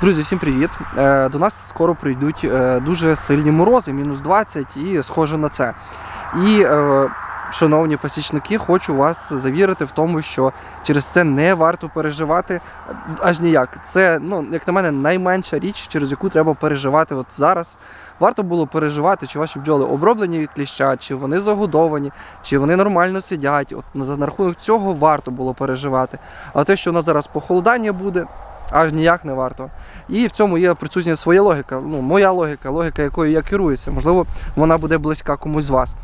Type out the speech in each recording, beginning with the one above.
Друзі, всім привіт! Е, До нас скоро прийдуть е, дуже сильні морози, мінус 20 і схоже на це. І, е, шановні пасічники, хочу вас завірити в тому, що через це не варто переживати аж ніяк. Це, ну, як на мене, найменша річ, через яку треба переживати от зараз. Варто було переживати, чи ваші бджоли оброблені від кліща, чи вони загодовані, чи вони нормально сидять. От на, на рахунок цього варто було переживати. А те, що у нас зараз похолодання буде, аж ніяк не варто. І в цьому є присутня своя логіка. Ну, моя логіка, логіка, якою я керуюся. Можливо, вона буде близька комусь з вас.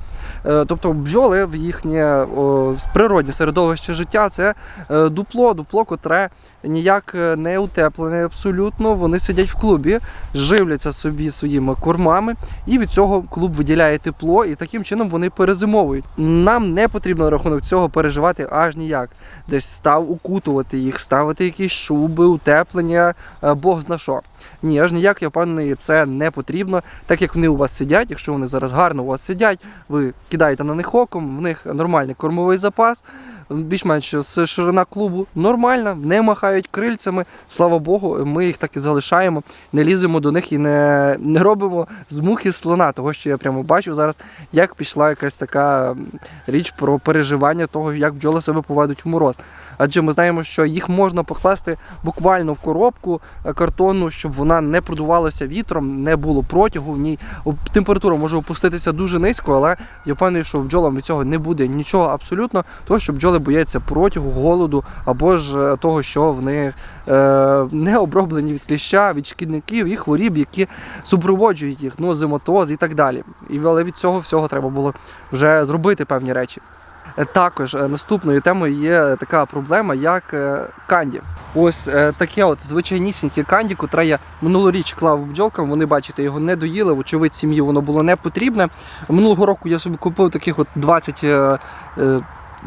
Е, Тобто бджоли в їхнє о, природнє середовище життя це е, дупло, дупло, котре ніяк е, не утеплене абсолютно. Вони сидять в клубі, живляться собі своїми кормами, і від цього клуб виділяє тепло, і таким чином вони перезимовують. Нам не потрібно на рахунок цього переживати аж ніяк. Десь став укутувати їх, ставити якісь шуби, утеплення, е, Бог зна що. Ні, аж ніяк, я впевнений, це не потрібно, так як вони у вас сидять, якщо вони зараз гарно у вас сидять, ви кидаєте на них оком, в них нормальний кормовий запас. Більш-менш ширина клубу нормальна, не махають крильцями. Слава Богу, ми їх так і залишаємо, не ліземо до них і не, не робимо з мухи слона. Того, що я прямо бачу зараз, як пішла якась така річ про переживання того, як бджоли себе поведуть в мороз. Адже ми знаємо, що їх можна покласти буквально в коробку е, картонну, щоб вона не продувалася вітром, не було протягу в ній. Температура може опуститися дуже низько, але я впевнений, що бджолам від цього не буде нічого абсолютно, тому що бджоли бояться протягу, голоду або ж е, того, що в них е, не оброблені від кліща, від шкідників і хворіб, які супроводжують їх, ну, зимотоз і так далі. І але від цього всього треба було вже зробити певні речі. Е, Також е, наступною темою є така проблема, як е, канді. Ось таке от звичайнісіньке канді, котре я минулоріч клав бджолкам. Вони бачите, його не доїли. Вочевидь, сім'ї воно було не потрібне. Минулого року я собі купив таких от 20.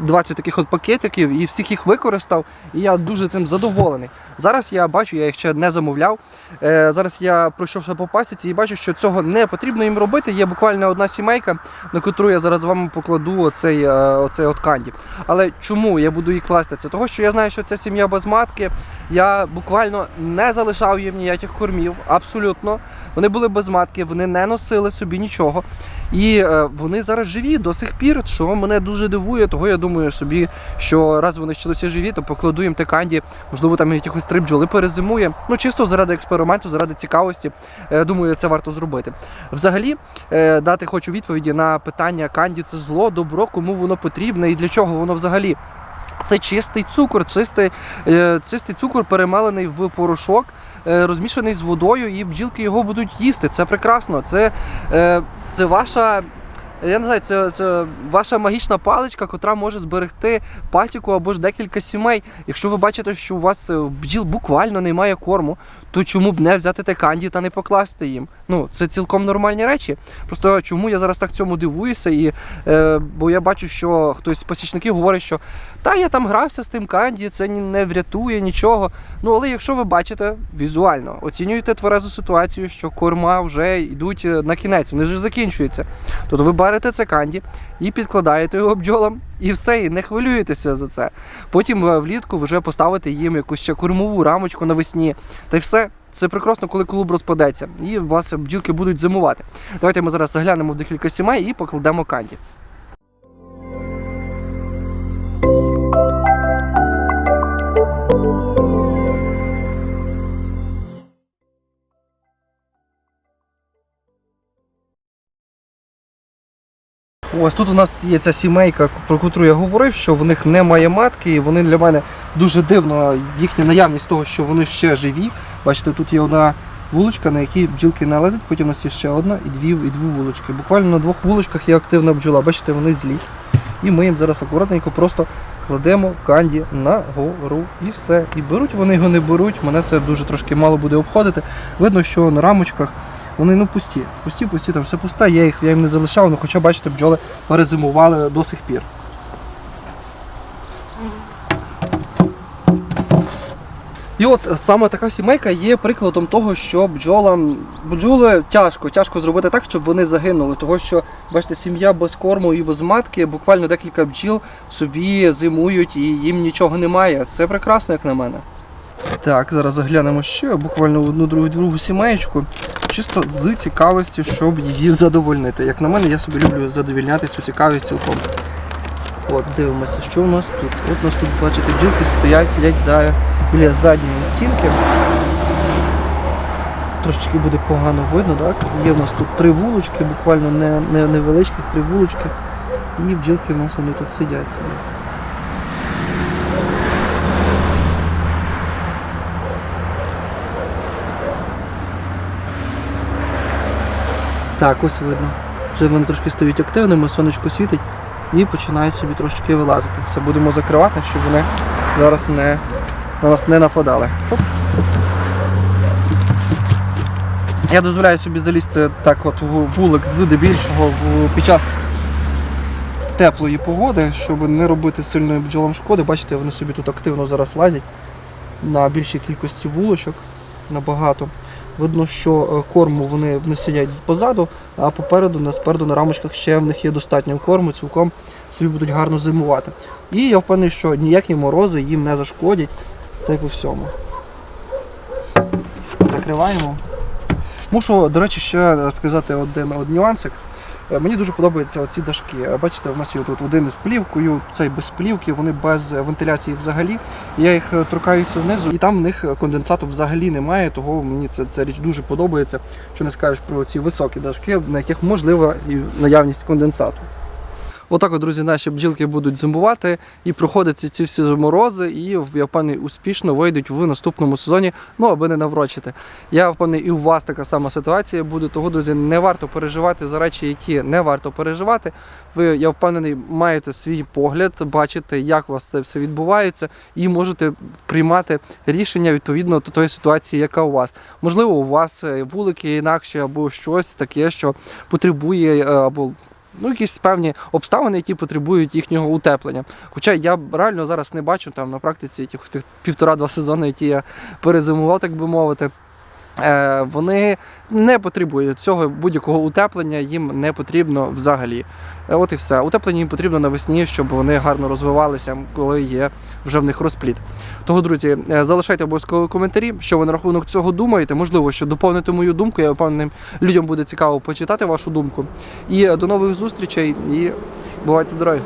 Е, е, 20 таких от пакетиків і всіх їх використав, і я дуже цим задоволений. Зараз я бачу, я їх ще не замовляв. Е, зараз я пройшовся по пасіці і бачу, що цього не потрібно їм робити. Є буквально одна сімейка, на котру я зараз з вами покладу оцей, е, оцей от канді. Але чому я буду її класти? Це того, що я знаю, що це сім'я без матки. Я буквально не залишав їм ніяких кормів, абсолютно. Вони були без матки, вони не носили собі нічого. І е, вони зараз живі до сих пір, що мене дуже дивує. Того я думаю собі, що раз вони досі живі, то покладу їм те канді, можливо, там якихось три бджоли перезимує. Ну чисто заради експерименту, заради цікавості. Е, думаю, це варто зробити. Взагалі, е, дати хочу відповіді на питання канді це зло, добро, кому воно потрібне і для чого воно взагалі. Це чистий цукор, чистий, чистий цукор перемелений в порошок, розмішаний з водою, і бджілки його будуть їсти. Це прекрасно. Це, е, це ваша. Я не знаю, це, це ваша магічна паличка, котра може зберегти пасіку або ж декілька сімей. Якщо ви бачите, що у вас е, бджіл буквально немає корму, то чому б не взяти те канді та не покласти їм? Ну, це цілком нормальні речі. Просто чому я зараз так цьому дивуюся, і, е, бо я бачу, що хтось з пасічників говорить, що та я там грався з тим канді, це не врятує нічого. Ну але якщо ви бачите візуально, оцінюєте тверезу ситуацію, що корма вже йдуть е, на кінець, вони вже закінчуються. Тобто ви берете це канді і підкладаєте його бджолам, і все, і не хвилюєтеся за це. Потім е, влітку вже поставите їм якусь ще кормову рамочку навесні. Та й все. Це прекрасно, коли клуб розпадеться, і у вас бджілки будуть зимувати. Давайте ми зараз заглянемо в декілька сімей і покладемо канді. Ось тут у нас є ця сімейка, про яку я говорив, що в них немає матки, і вони для мене дуже дивно їхня наявність того, що вони ще живі. Бачите, тут є одна вуличка, на якій бджілки налазять, потім у нас є ще одна і дві, і дві вулички. Буквально на двох вуличках є активна бджола. Бачите, вони злі. І ми їм зараз акуратненько просто кладемо канді на гору і все. І беруть вони його не беруть. Мене це дуже трошки мало буде обходити. Видно, що на рамочках вони ну пусті. Пусті, пусті, там все пусте, я їх, я їм не залишав, ну хоча бачите, бджоли перезимували до сих пір. І от саме така сімейка є прикладом того, що бджолам бджоли тяжко, тяжко зробити так, щоб вони загинули. Того що, бачите, сім'я без корму і без матки, буквально декілька бджіл собі зимують і їм нічого немає. Це прекрасно, як на мене. Так, зараз заглянемо ще буквально одну другу другу сімеєчку. Чисто з цікавості, щоб її задовольнити. Як на мене, я собі люблю задовільняти цю цікавість цілком. От, дивимося, що у нас тут. От у нас тут, бачите, бджілки стоять, сидять за, біля задньої стінки. Трошечки буде погано видно, так? Є в нас тут три вулочки, буквально не, не, невеличких три вулочки. І бджілки в нас вони тут сидять собі. Так, ось видно. Вже вони трошки стають активними, сонечко світить і починають собі трошки вилазити. Все будемо закривати, щоб вони зараз не, на нас не нападали. Оп. Я дозволяю собі залізти так от в вулик з дебільшого в- під час теплої погоди, щоб не робити сильної бджолам шкоди. Бачите, вони собі тут активно зараз лазять на більшій кількості вулочок, набагато. Видно, що е, корму вони не сидять позаду, а попереду, на спереду на рамочках ще в них є достатньо корму, цілком собі будуть гарно зимувати. І я впевнений, що ніякі морози їм не зашкодять, та й по всьому. Закриваємо. Мушу, до речі, ще сказати один, один нюансик. Е, Мені дуже подобаються оці дашки. Е, Бачите, в нас є тут один із плівкою, цей без плівки, вони без вентиляції взагалі. Я їх е, торкаюся знизу, і там в них конденсату взагалі немає, того мені це, ця річ дуже подобається. Що не скажеш про ці високі дашки, на яких можлива наявність конденсату. Отак, от, друзі, наші бджілки будуть зимувати і проходити ці всі морози, і я впевнений, успішно вийдуть в наступному сезоні, ну аби не наврочити. Я впевнений, і у вас така сама ситуація буде. Того, друзі, не варто переживати за речі, які не варто переживати. Ви, я впевнений, маєте свій погляд, бачите, як у вас це все відбувається, і можете приймати рішення відповідно до тої ситуації, яка у вас. Можливо, у вас е, вулики інакші або щось таке, що потребує е, або ну, якісь певні обставини, які потребують їхнього утеплення. Хоча я реально зараз не бачу там на практиці тих, півтора-два сезони, які я перезимував, так би мовити. Е, вони не потребують цього будь-якого утеплення, їм не потрібно взагалі. Е, От і все. Утеплення їм потрібно навесні, щоб вони гарно розвивалися, коли є вже в них розплід. Того, друзі, е, залишайте обов'язково коментарі, що ви на рахунок цього думаєте. Можливо, що доповнити мою думку. Я впевнений, людям буде цікаво почитати вашу думку. І до нових зустрічей і бувайте здорові!